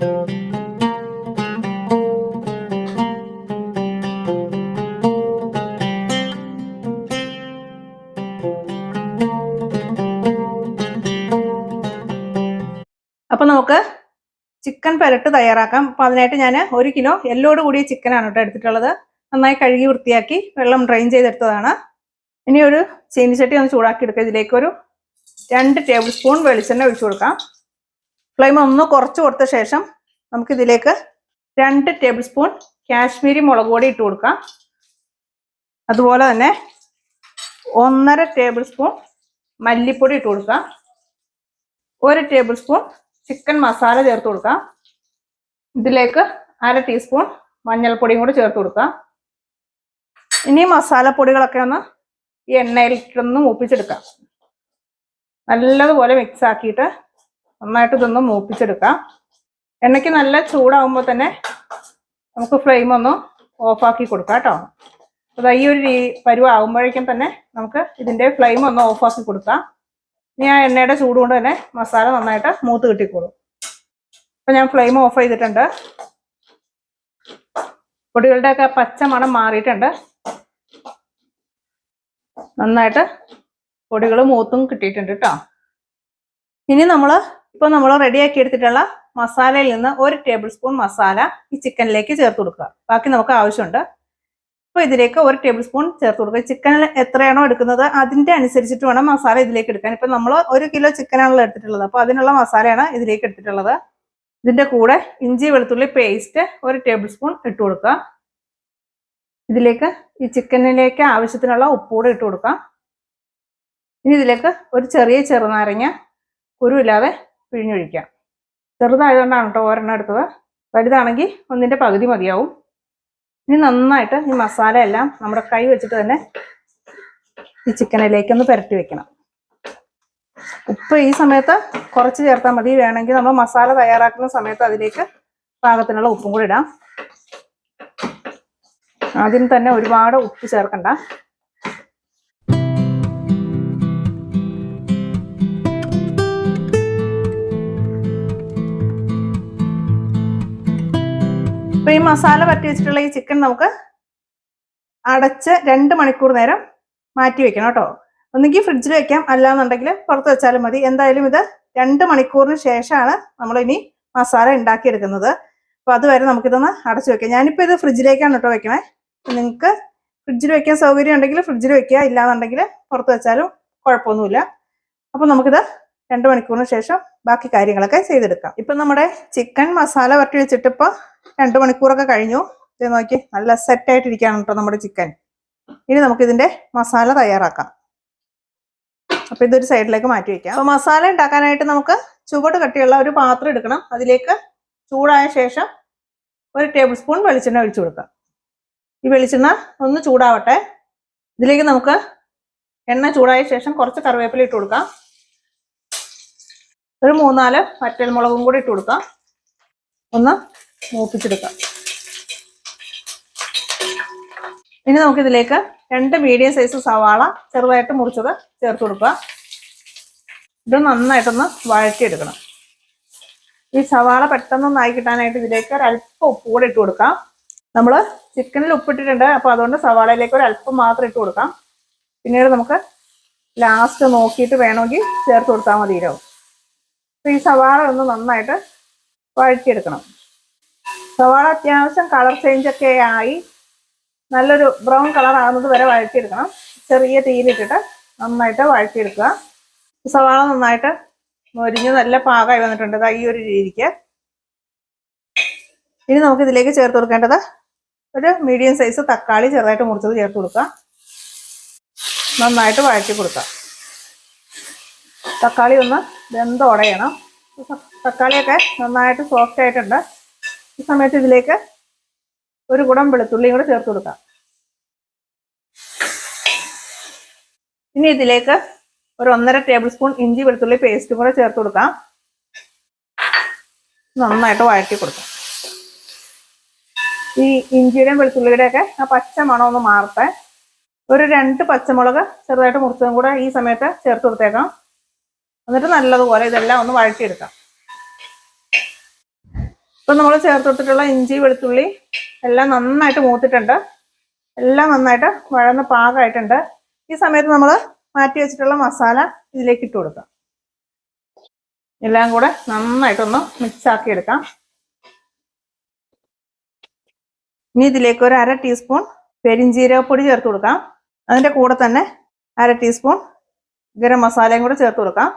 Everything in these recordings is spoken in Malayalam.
അപ്പൊ നമുക്ക് ചിക്കൻ പെരട്ട് തയ്യാറാക്കാം. അപ്പൊ അതിനായിട്ട് ഞാൻ ഒരു കിലോ എല്ലോട് കൂടിയ ചിക്കനാണ് കേട്ടോ എടുത്തിട്ടുള്ളത്. നന്നായി കഴുകി വൃത്തിയാക്കി വെള്ളം ഡ്രെയിൻ ചെയ്തെടുത്തതാണ്. ഇനി ഒരു ചീനിച്ചട്ടി ഒന്ന് ചൂടാക്കി എടുക്കുക ഇതിലേക്ക് ഒരു രണ്ട് ടേബിൾ സ്പൂൺ വെളിച്ചെണ്ണ ഒഴിച്ചു കൊടുക്കാം. ഫ്ലെയിം ഒന്ന് കുറച്ച് കൊടുത്ത ശേഷം നമുക്കിതിലേക്ക് രണ്ട് ടേബിൾ സ്പൂൺ കാശ്മീരി മുളക് പൊടി ഇട്ട് കൊടുക്കാം. അതുപോലെ തന്നെ ഒന്നര ടേബിൾ സ്പൂൺ മല്ലിപ്പൊടി ഇട്ട് കൊടുക്കാം. ഒരു ടേബിൾ സ്പൂൺ ചിക്കൻ മസാല ചേർത്ത് കൊടുക്കാം. ഇതിലേക്ക് അര ടീസ്പൂൺ മഞ്ഞൾപ്പൊടിയും കൂടി ചേർത്ത് കൊടുക്കാം. ഇനി മസാലപ്പൊടികളൊക്കെ ഒന്ന് ഈ എണ്ണയിലിട്ടൊന്ന് മൂപ്പിച്ചെടുക്കാം. നല്ലതുപോലെ മിക്സ് ആക്കിയിട്ട് നന്നായിട്ട് ഇതൊന്ന് മൂപ്പിച്ചെടുക്കാം. എണ്ണയ്ക്ക് നല്ല ചൂടാവുമ്പോൾ തന്നെ നമുക്ക് ഫ്ലെയിം ഒന്ന് ഓഫാക്കി കൊടുക്കാം കേട്ടോ. അത് ഈ ഒരു പരുവാകുമ്പോഴേക്കും തന്നെ നമുക്ക് ഇതിന്റെ ഫ്ലെയിം ഒന്ന് ഓഫാക്കി കൊടുക്കാം. ഇനി ആ എണ്ണയുടെ ചൂട് കൊണ്ട് തന്നെ മസാല നന്നായിട്ട് മൂത്ത് കിട്ടിക്കോളും. അപ്പം ഞാൻ ഫ്ലെയിം ഓഫ് ചെയ്തിട്ടുണ്ട്. പൊടികളുടെയൊക്കെ പച്ച മണം മാറിയിട്ടുണ്ട്. നന്നായിട്ട് പൊടികൾ മൂത്തും കിട്ടിയിട്ടുണ്ട് കേട്ടോ. ഇനി നമ്മൾ ഇപ്പൊ നമ്മൾ റെഡിയാക്കി എടുത്തിട്ടുള്ള മസാലയിൽ നിന്ന് ഒരു ടേബിൾ സ്പൂൺ മസാല ഈ ചിക്കനിലേക്ക് ചേർത്ത് കൊടുക്കുക. ബാക്കി നമുക്ക് ആവശ്യമുണ്ട്. അപ്പോൾ ഇതിലേക്ക് ഒരു ടേബിൾ സ്പൂൺ ചേർത്ത് കൊടുക്കുക. ചിക്കനിൽ എത്രയാണോ എടുക്കുന്നത് അതിന്റെ അനുസരിച്ചിട്ട് വേണം മസാല ഇതിലേക്ക് എടുക്കാൻ. ഇപ്പൊ നമ്മൾ ഒരു കിലോ ചിക്കനാണല്ലോ എടുത്തിട്ടുള്ളത്. അപ്പോൾ അതിനുള്ള മസാലയാണ് ഇതിലേക്ക് എടുത്തിട്ടുള്ളത്. ഇതിന്റെ കൂടെ ഇഞ്ചി വെളുത്തുള്ളി പേസ്റ്റ് ഒരു ടേബിൾ സ്പൂൺ ഇട്ട് കൊടുക്കുക. ഇതിലേക്ക് ഈ ചിക്കനിലേക്ക് ആവശ്യത്തിനുള്ള ഉപ്പ് കൂടെ ഇട്ട് കൊടുക്കാം ഇനി ഇതിലേക്ക് ഒരു ചെറിയ ചെറുനാരങ്ങ കുരുവില്ലാതെ പിഴിഞ്ഞൊഴിക്കാം. ചെറുതായതുകൊണ്ടാണ് കേട്ടോ ഒരെണ്ണം എടുത്തത്. വലുതാണെങ്കിൽ ഒന്നിന്റെ പകുതി മതിയാവും. ഇനി നന്നായിട്ട് ഈ മസാല എല്ലാം നമ്മുടെ കൈ വെച്ചിട്ട് തന്നെ ഈ ചിക്കനിലേക്ക് ഒന്ന് പുരട്ടി വെക്കണം. ഉപ്പ് ഈ സമയത്ത് കുറച്ച് ചേർത്താൽ മതി. വേണമെങ്കിൽ നമ്മൾ മസാല തയ്യാറാക്കുന്ന സമയത്ത് അതിലേക്ക് പാകത്തിനുള്ള ഉപ്പും കൂടി ഇടാം. ആദ്യം തന്നെ ഒരുപാട് ഉപ്പ് ചേർക്കണ്ട. ഇപ്പൊ ഈ മസാല പറ്റി വെച്ചിട്ടുള്ള ഈ ചിക്കൻ നമുക്ക് അടച്ച് രണ്ട് മണിക്കൂർ നേരം മാറ്റി വെക്കണം കേട്ടോ. ഒന്നുകിൽ ഫ്രിഡ്ജിൽ വെക്കാം അല്ലാന്നുണ്ടെങ്കിൽ പുറത്ത് വെച്ചാലും മതി. എന്തായാലും ഇത് രണ്ട് മണിക്കൂറിന് ശേഷമാണ് നമ്മൾ ഇനി മസാല ഉണ്ടാക്കിയെടുക്കുന്നത്. അപ്പൊ അതുവരെ നമുക്കിതൊന്ന് അടച്ചു വെക്കാം. ഞാനിപ്പോ ഇത് ഫ്രിഡ്ജിലേക്കാണ് കേട്ടോ വെക്കണേ. നിങ്ങൾക്ക് ഫ്രിഡ്ജിൽ വെക്കാൻ സൗകര്യം ഉണ്ടെങ്കിൽ ഫ്രിഡ്ജിൽ വെക്കുക. ഇല്ലാന്നുണ്ടെങ്കിൽ പുറത്ത് വെച്ചാലും കുഴപ്പമൊന്നുമില്ല. അപ്പൊ നമുക്കിത് രണ്ട് മണിക്കൂറിന് ശേഷം ബാക്കി കാര്യങ്ങളൊക്കെ ചെയ്തെടുക്കാം. ഇപ്പൊ നമ്മുടെ ചിക്കൻ മസാല വരട്ടി വെച്ചിട്ട് ഇപ്പൊ രണ്ട് മണിക്കൂറൊക്കെ കഴിഞ്ഞു. ഇത് നോക്കി നല്ല സെറ്റായിട്ടിരിക്കുകയാണ് കേട്ടോ നമ്മുടെ ചിക്കൻ ഇനി നമുക്ക് ഇതിന്റെ മസാല തയ്യാറാക്കാം. അപ്പൊ ഇതൊരു സൈഡിലേക്ക് മാറ്റി വെക്കാം. അപ്പോൾ മസാല ഉണ്ടാക്കാനായിട്ട് നമുക്ക് ചുവട് കട്ടിയുള്ള ഒരു പാത്രം എടുക്കണം. അതിലേക്ക് ചൂടായ ശേഷം ഒരു ടേബിൾ സ്പൂൺ വെളിച്ചെണ്ണ ഒഴിച്ചു കൊടുക്കാം. ഈ വെളിച്ചെണ്ണ ഒന്ന് ചൂടാവട്ടെ. ഇതിലേക്ക് നമുക്ക് എണ്ണ ചൂടായ ശേഷം കുറച്ച് കറിവേപ്പില ഇട്ട് കൊടുക്കാം. ഒരു മൂന്നാൽ വറ്റൽമുളകും കൂടി ഇട്ട് കൊടുക്കാം. ഒന്ന് മൂപ്പിച്ചെടുക്കാം. ഇനി നമുക്കിതിലേക്ക് രണ്ട് മീഡിയം സൈസ് സവാള ചെറുതായിട്ട് മുറിച്ചത് ചേർത്ത് കൊടുക്കുക. ഇത് നന്നായിട്ടൊന്ന് വഴറ്റിയെടുക്കണം. ഈ സവാള പെട്ടെന്ന് നായി കിട്ടാനായിട്ട് ഇതിലേക്ക് ഒരു അല്പം ഉപ്പ് കൂടെ ഇട്ട് കൊടുക്കാം. നമ്മൾ ചിക്കനിൽ ഉപ്പിട്ടിട്ടുണ്ട് അപ്പോൾ അതുകൊണ്ട് സവാളയിലേക്ക് ഒരു അല്പം മാത്രം ഇട്ട് കൊടുക്കാം. പിന്നീട് നമുക്ക് ലാസ്റ്റ് നോക്കിയിട്ട് വേണമെങ്കിൽ ചേർത്ത് കൊടുത്താൽ മതിയാവും അപ്പോൾ ഈ സവാള ഒന്ന് നന്നായിട്ട് വഴറ്റിയെടുക്കണം. സവാള അത്യാവശ്യം കളർ ചേഞ്ച് ഒക്കെ ആയി. നല്ലൊരു ബ്രൗൺ കളർ ആകുന്നത് വരെ വഴറ്റിയെടുക്കണം. ചെറിയ തീയിലിട്ടിട്ട് നന്നായിട്ട് വഴറ്റിയെടുക്കുക. സവാള നന്നായിട്ട് മൊരിഞ്ഞ് നല്ല പാകമായി വന്നിട്ടുണ്ട്. ഈ ഒരു രീതിക്ക്. ഇനി നമുക്ക് ഇതിലേക്ക് ചേർത്ത് കൊടുക്കേണ്ടത് ഒരു മീഡിയം സൈസ് തക്കാളി ചെറുതായിട്ട് മുറിച്ചത് ചേർത്ത് കൊടുക്കുക. നന്നായിട്ട് വഴറ്റി കൊടുക്കുക. തക്കാളി ഒന്ന് വെന്ത് തക്കാളിയൊക്കെ നന്നായിട്ട് സോഫ്റ്റ് ആയിട്ടുണ്ട്. ഈ സമയത്ത് ഇതിലേക്ക് ഒരു കുടം വെളുത്തുള്ളിയും കൂടെ ചേർത്ത് കൊടുക്കാം. ഇനി ഇതിലേക്ക് ഒരു ഒന്നര ടേബിൾ സ്പൂൺ ഇഞ്ചി വെളുത്തുള്ളി പേസ്റ്റും കൂടെ ചേർത്ത് കൊടുക്കാം. നന്നായിട്ട് വഴറ്റി കൊടുക്കാം. ഈ ഇഞ്ചിയുടെയും വെളുത്തുള്ളിയുടെ ഒക്കെ ആ പച്ച മണം ഒന്ന് മാറട്ടെ. ഒരു രണ്ട് പച്ചമുളക് ചെറുതായിട്ട് മുറിച്ചതും കൂടെ ഈ സമയത്ത് ചേർത്ത് കൊടുത്തേക്കാം. എന്നിട്ട് നല്ലതുപോലെ ഇതെല്ലാം ഒന്ന് വഴറ്റിയെടുക്കാം. ഇപ്പൊ നമ്മൾ ചേർത്ത് കൊടുത്തിട്ടുള്ള ഇഞ്ചി വെളുത്തുള്ളി എല്ലാം നന്നായിട്ട് മൂത്തിട്ടുണ്ട്. എല്ലാം നന്നായിട്ട് വഴന്ന് പാകമായിട്ടുണ്ട്. ഈ സമയത്ത് നമ്മൾ മാറ്റി വെച്ചിട്ടുള്ള മസാല ഇതിലേക്ക് ഇട്ട് കൊടുക്കാം. എല്ലാം കൂടെ നന്നായിട്ടൊന്ന് മിക്സ് ആക്കി എടുക്കാം. ഇനി ഇതിലേക്ക് ഒരു അര ടീസ്പൂൺ പെരിഞ്ജീരകപ്പൊടി ചേർത്ത് കൊടുക്കാം. അതിന്റെ കൂടെ തന്നെ അര ടീസ്പൂൺ ഗരം മസാലയും കൂടെ ചേർത്ത് കൊടുക്കാം.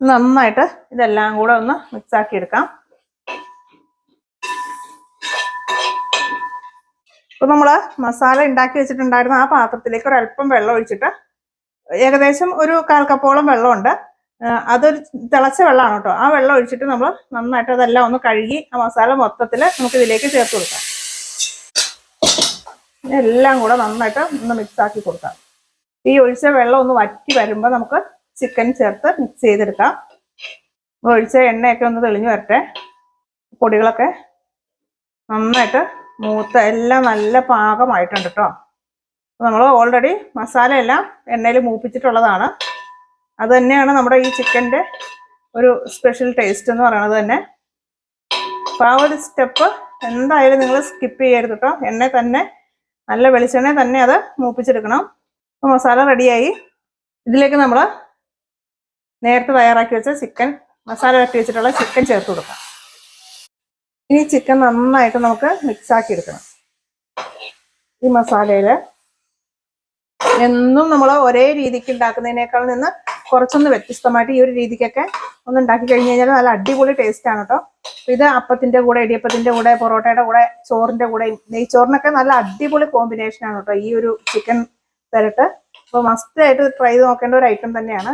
നന്നായിട്ട് ഇതെല്ലാം കൂടെ ഒന്ന് മിക്സ് ആക്കി എടുക്കാം. ഇപ്പൊ നമ്മൾ മസാല ഉണ്ടാക്കി വെച്ചിട്ടുണ്ടായിരുന്ന ആ പാത്രത്തിലേക്ക് ഒരു അല്പം വെള്ളം ഒഴിച്ചിട്ട് ഏകദേശം ഒരു കാൽ കപ്പോളം വെള്ളമുണ്ട്. അതൊരു തിളച്ച വെള്ളമാണ് കേട്ടോ. ആ വെള്ളം ഒഴിച്ചിട്ട് നമ്മൾ നന്നായിട്ട് അതെല്ലാം ഒന്ന് കഴുകി ആ മസാല മൊത്തത്തിൽ നമുക്ക് ഇതിലേക്ക് ചേർത്ത് കൊടുക്കാം. എല്ലാം കൂടെ നന്നായിട്ട് ഒന്ന് മിക്സ് ആക്കി കൊടുക്കാം. ഈ ഒഴിച്ച വെള്ളം ഒന്ന് വറ്റി വരുമ്പോൾ നമുക്ക് ചിക്കൻ ചേർത്ത് മിക്സ് ചെയ്തെടുക്കാം. ഒഴിച്ച എണ്ണയൊക്കെ ഒന്ന് തെളിഞ്ഞു വരട്ടെ. പൊടികളൊക്കെ നന്നായിട്ട് മൂത്ത എല്ലാം നല്ല പാകമായിട്ടുണ്ട് കേട്ടോ നമ്മൾ ഓൾറെഡി മസാല എല്ലാം എണ്ണയിൽ മൂപ്പിച്ചിട്ടുള്ളതാണ്. അത് തന്നെയാണ് നമ്മുടെ ഈ ചിക്കന്റെ ഒരു സ്പെഷ്യൽ ടേസ്റ്റ് എന്ന് പറയുന്നത് തന്നെ. അപ്പോൾ ആ ഒരു സ്റ്റെപ്പ് എന്തായാലും നിങ്ങൾ സ്കിപ്പ് ചെയ്യരുത് കേട്ടോ എണ്ണ തന്നെ നല്ല വെളിച്ചെണ്ണ തന്നെ അത് മൂപ്പിച്ചെടുക്കണം. അപ്പോൾ മസാല റെഡിയായി. ഇതിലേക്ക് നമ്മൾ നേരത്തെ തയ്യാറാക്കി വെച്ച ചിക്കൻ മസാല വരട്ടി വെച്ചിട്ടുള്ള ചിക്കൻ ചേർത്ത് കൊടുക്കാം. ഇനി ചിക്കൻ നന്നായിട്ട് നമുക്ക് മിക്സ് ആക്കി എടുക്കണം ഈ മസാലയിൽ എന്നും നമ്മൾ ഒരേ രീതിക്ക് ഉണ്ടാക്കുന്നതിനേക്കാൾ നിന്ന് കുറച്ചൊന്ന് വ്യത്യസ്തമായിട്ട് ഈ ഒരു രീതിക്കൊക്കെ ഒന്ന് ഉണ്ടാക്കി കഴിഞ്ഞ് കഴിഞ്ഞാൽ നല്ല അടിപൊളി ടേസ്റ്റ് ആണ് കേട്ടോ ഇത് അപ്പത്തിന്റെ കൂടെ ഇടിയപ്പത്തിന്റെ കൂടെ പൊറോട്ടയുടെ കൂടെ ചോറിന്റെ കൂടെ നെയ്ച്ചോറിനൊക്കെ നല്ല അടിപൊളി കോമ്പിനേഷൻ ആണ് കേട്ടോ ഈ ഒരു ചിക്കൻ പെരട്ട്. അപ്പോൾ മസ്റ്റ് ആയിട്ട് ട്രൈ നോക്കേണ്ട ഒരു ഐറ്റം തന്നെയാണ്.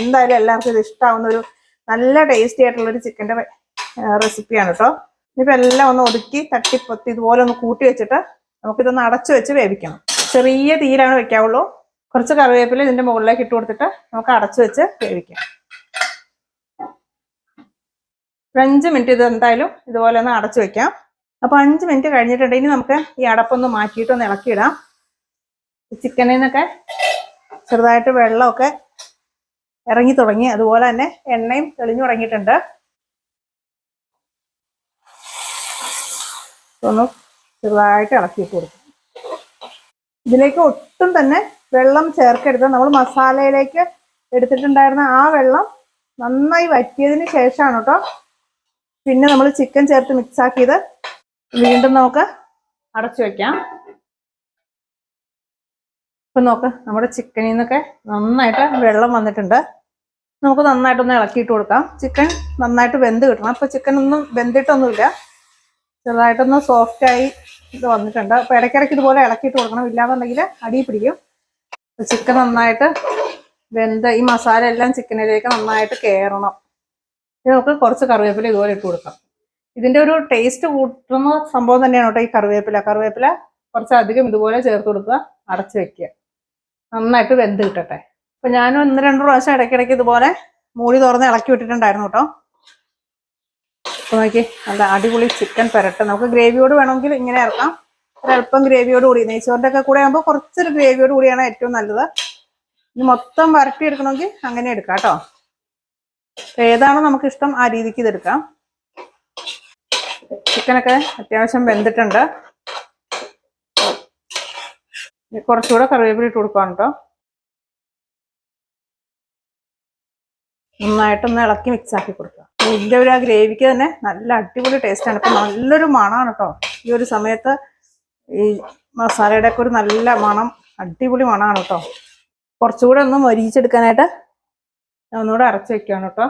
എന്തായാലും എല്ലാവർക്കും ഇത് ഇഷ്ടമാവുന്ന ഒരു നല്ല ടേസ്റ്റി ആയിട്ടുള്ള ഒരു ചിക്കന്റെ റെസിപ്പിയാണ് കേട്ടോ ഇനിയിപ്പോൾ എല്ലാം ഒന്ന് ഒതുക്കി തട്ടിപ്പൊത്തി ഇതുപോലെ ഒന്ന് കൂട്ടി വെച്ചിട്ട് നമുക്കിതൊന്ന് അടച്ചു വെച്ച് വേവിക്കണം. ചെറിയ തീയിലാണ് വെക്കാവുള്ളൂ. കുറച്ച് കറിവേപ്പില ഇതിന്റെ മുകളിലേക്ക് ഇട്ട് കൊടുത്തിട്ട് നമുക്ക് അടച്ചു വെച്ച് വേവിക്കാം. ഒരു അഞ്ച് മിനിറ്റ് ഇത് എന്തായാലും ഇതുപോലെ ഒന്ന് അടച്ചു വെക്കാം. അപ്പൊ അഞ്ച് മിനിറ്റ് കഴിഞ്ഞിട്ടുണ്ടെങ്കിൽ നമുക്ക് ഈ അടപ്പൊന്ന് മാറ്റിയിട്ട് ഒന്ന് ഇളക്കിയിടാം. ചിക്കനിൽ നിന്നൊക്കെ ചെറുതായിട്ട് വെള്ളമൊക്കെ ഇറങ്ങി തുടങ്ങി. അതുപോലെ തന്നെ എണ്ണയും തെളിഞ്ഞു തുടങ്ങിയിട്ടുണ്ട്. ഒന്ന് ചെറുതായിട്ട് ഇളക്കിയിട്ട് കൊടുക്കും. ഇതിലേക്ക് ഒട്ടും തന്നെ വെള്ളം ചേർക്കരുത്. നമ്മൾ മസാലയിലേക്ക് എടുത്തിട്ടുണ്ടായിരുന്ന ആ വെള്ളം നന്നായി വറ്റിയതിന് ശേഷമാണ് കേട്ടോ. പിന്നെ നമ്മൾ ചിക്കൻ ചേർത്ത് മിക്സ് ആക്കിയത്. വീണ്ടും നമുക്ക് അടച്ചു വയ്ക്കാം ഇപ്പം നോക്ക് നമ്മുടെ ചിക്കനിൽ നിന്നൊക്കെ നന്നായിട്ട് വെള്ളം വന്നിട്ടുണ്ട്. നമുക്ക് നന്നായിട്ടൊന്ന് ഇളക്കിയിട്ട് കൊടുക്കാം. ചിക്കൻ നന്നായിട്ട് വെന്ത് കിട്ടണം. അപ്പോൾ ചിക്കൻ ഒന്നും വെന്തിട്ടൊന്നുമില്ല. ചെറുതായിട്ടൊന്ന് സോഫ്റ്റ് ആയി ഇത് വന്നിട്ടുണ്ട്. അപ്പൊ ഇടയ്ക്കിടയ്ക്ക് ഇതുപോലെ ഇളക്കിയിട്ട് കൊടുക്കണം. ഇല്ലാന്നുണ്ടെങ്കിൽ അടി പിടിക്കും. ചിക്കൻ നന്നായിട്ട് വെന്ത് ഈ മസാല എല്ലാം ചിക്കനിലേക്ക് നന്നായിട്ട് കയറണം ഇത് നമുക്ക് കുറച്ച് കറിവേപ്പില ഇതുപോലെ ഇട്ട് കൊടുക്കാം. ഇതിന്റെ ഒരു ടേസ്റ്റ് കൂട്ടുന്ന സംഭവം തന്നെയാണ് കേട്ടോ ഈ കറിവേപ്പില. കറിവേപ്പില കുറച്ചധികം ഇതുപോലെ ചേർത്ത് കൊടുക്കുക. അടച്ചു വെക്കുക. നന്നായിട്ട് വെന്ത് കിട്ടട്ടെ. അപ്പൊ ഞാൻ ഒന്ന് രണ്ട് പ്രാവശ്യം ഇടയ്ക്കിടയ്ക്ക് ഇതുപോലെ മൂടി തുറന്ന് ഇളക്കി വിട്ടിട്ടുണ്ടായിരുന്നു കേട്ടോ. നോക്കി നല്ല അടിപൊളി ചിക്കൻ പെരട്ട്. നമുക്ക് ഗ്രേവിയോട് വേണമെങ്കിൽ ഇങ്ങനെ ഇറക്കാം. ഒരല്പം ഗ്രേവിയോട് കൂടി. നെയ്ച്ചോറിന്റെ ഒക്കെ കൂടെ ആകുമ്പോൾ കുറച്ചൊരു ഗ്രേവിയോട് കൂടിയാണ് ഏറ്റവും നല്ലത്. ഇനി മൊത്തം വരട്ടി എടുക്കണമെങ്കിൽ അങ്ങനെ എടുക്കാം കേട്ടോ. ഏതാണോ നമുക്കിഷ്ടം ആ രീതിക്ക് ഇതെടുക്കാം ചിക്കനൊക്കെ അത്യാവശ്യം വെന്തിട്ടുണ്ട്. കുറച്ചുകൂടെ കറിവേപ്പില ഇട്ട് കൊടുക്കാം കേട്ടോ. നന്നായിട്ടൊന്ന് ഇളക്കി മിക്സാക്കി കൊടുക്കുക ഇതിന്റെ ഒരു ആ ഗ്രേവിക്ക് തന്നെ നല്ല അടിപൊളി ടേസ്റ്റാണ് അപ്പം നല്ലൊരു മണമാണ് കേട്ടോ ഈ ഒരു സമയത്ത് ഈ മസാലയുടെ ഒക്കെ ഒരു നല്ല മണം അടിപൊളി മണമാണ് കേട്ടോ കുറച്ചുകൂടെ ഒന്ന് മൊരിയിച്ചെടുക്കാനായിട്ട് ഞാൻ ഒന്നുകൂടെ അരച്ച് വെക്കുകയാണ് കേട്ടോ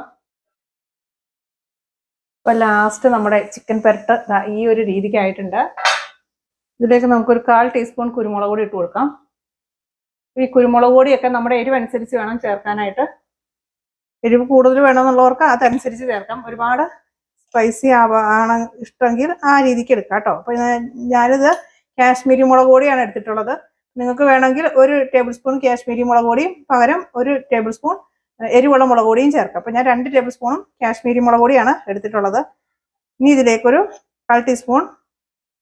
അപ്പം ലാസ്റ്റ് നമ്മുടെ ചിക്കൻ പെരട്ട് ഈ ഒരു രീതിക്കായിട്ടുണ്ട്. ഇതിലേക്ക് നമുക്കൊരു കാൽ ടീസ്പൂൺ കുരുമുളക് പൊടി ഇട്ട് കൊടുക്കാം. ഈ കുരുമുളക് പൊടിയൊക്കെ നമ്മുടെ എരിവനുസരിച്ച് വേണം ചേർക്കാനായിട്ട്. എരിവ് കൂടുതൽ വേണമെന്നുള്ളവർക്ക് അതനുസരിച്ച് ചേർക്കാം. ഒരുപാട് സ്പൈസി ആണ് ഇഷ്ടമെങ്കിൽ ആ രീതിക്ക് എടുക്കാം കേട്ടോ. അപ്പം ഞാനിത് കാശ്മീരി മുളക് പൊടിയാണ് എടുത്തിട്ടുള്ളത്. നിങ്ങൾക്ക് വേണമെങ്കിൽ ഒരു ടേബിൾ സ്പൂൺ കാശ്മീരി മുളക് പൊടിയും പകരം ഒരു ടേബിൾ സ്പൂൺ എരിവുള്ള മുളക് പൊടിയും ചേർക്കാം. അപ്പോൾ ഞാൻ രണ്ട് ടേബിൾ സ്പൂണും കാശ്മീരി മുളക് പൊടിയാണ് എടുത്തിട്ടുള്ളത്. ഇനി ഇതിലേക്കൊരു കാൽ ടീസ്പൂൺ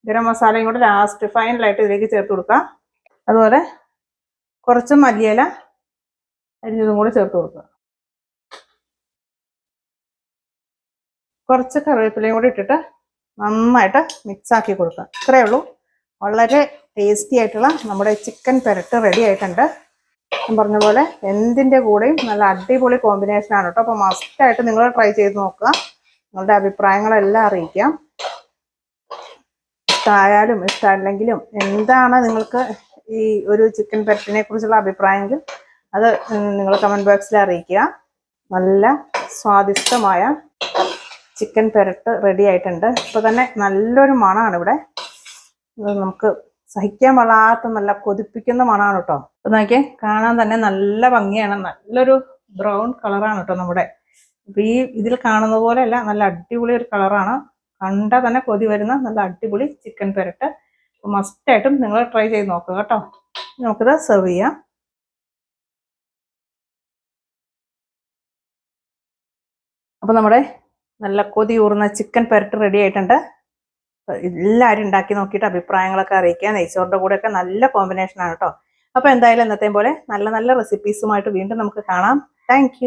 ഗരം മസാലയും കൂടെ ലാസ്റ്റ് ഫൈനലായിട്ട് ഇതിലേക്ക് ചേർത്ത് കൊടുക്കാം. അതുപോലെ കുറച്ച് മല്ലിയില അരിഞ്ഞതും കൂടെ ചേർത്ത് കൊടുക്കുക. കുറച്ച് കറിവേപ്പിലയും കൂടി ഇട്ടിട്ട് നന്നായിട്ട് മിക്സാക്കി കൊടുക്കുക. ഇത്രയേ ഉള്ളൂ. വളരെ ടേസ്റ്റി ആയിട്ടുള്ള നമ്മുടെ ചിക്കൻ പെരട്ട് റെഡി ആയിട്ടുണ്ട്. ഞാൻ പറഞ്ഞ പോലെ എന്തിന്റെ കൂടെയും നല്ല അടിപൊളി കോമ്പിനേഷനാണ് കേട്ടോ. അപ്പോൾ മസ്റ്റായിട്ട് നിങ്ങൾ ട്രൈ ചെയ്ത് നോക്കുക. നിങ്ങളുടെ അഭിപ്രായങ്ങളെല്ലാം അറിയിക്കാം. ഇഷ്ടമായാലും ഇഷ്ടമല്ലെങ്കിലും എന്താണ് നിങ്ങൾക്ക് ഈ ഒരു ചിക്കൻ പെരട്ടിനെ കുറിച്ചുള്ള അഭിപ്രായമെങ്കിൽ അത് നിങ്ങൾ കമന്റ് ബോക്സിൽ അറിയിക്കുക. നല്ല സ്വാദിഷ്ടമായ ചിക്കൻ പെരട്ട് റെഡി ആയിട്ടുണ്ട്. ഇപ്പൊ തന്നെ നല്ലൊരു മണമാണ് ഇവിടെ. നമുക്ക് സഹിക്കാൻ വളാത്ത നല്ല കൊതിപ്പിക്കുന്ന മണമാണ് കേട്ടോ ഇപ്പൊ നോക്കിയേ കാണാൻ തന്നെ നല്ല ഭംഗിയാണ്. നല്ലൊരു ബ്രൗൺ കളറാണ് കേട്ടോ നമ്മുടെ. അപ്പൊ ഈ ഇതിൽ കാണുന്ന പോലെ അല്ല നല്ല അടിപൊളി ഒരു കളറാണ്. കണ്ടാൽ തന്നെ കൊതി വരുന്ന നല്ല അടിപൊളി ചിക്കൻ പെരട്ട്. മസ്റ്റായിട്ടും നിങ്ങൾ ട്രൈ ചെയ്ത് നോക്കുക കേട്ടോ നമുക്കിത് സെർവ് ചെയ്യാം. അപ്പൊ നമ്മുടെ നല്ല കൊതി ഊർന്ന ചിക്കൻ പെരട്ട് റെഡി ആയിട്ടുണ്ട്. എല്ലാവരും ഉണ്ടാക്കി നോക്കിയിട്ട് അഭിപ്രായങ്ങളൊക്കെ അറിയിക്കുക. നെയ്ച്ചോറിന്റെ കൂടെയൊക്കെ നല്ല കോമ്പിനേഷൻ ആണ് കേട്ടോ. അപ്പോൾ എന്തായാലും എന്നത്തെയും പോലെ നല്ല നല്ല റെസിപ്പീസുമായിട്ട് വീണ്ടും നമുക്ക് കാണാം. താങ്ക്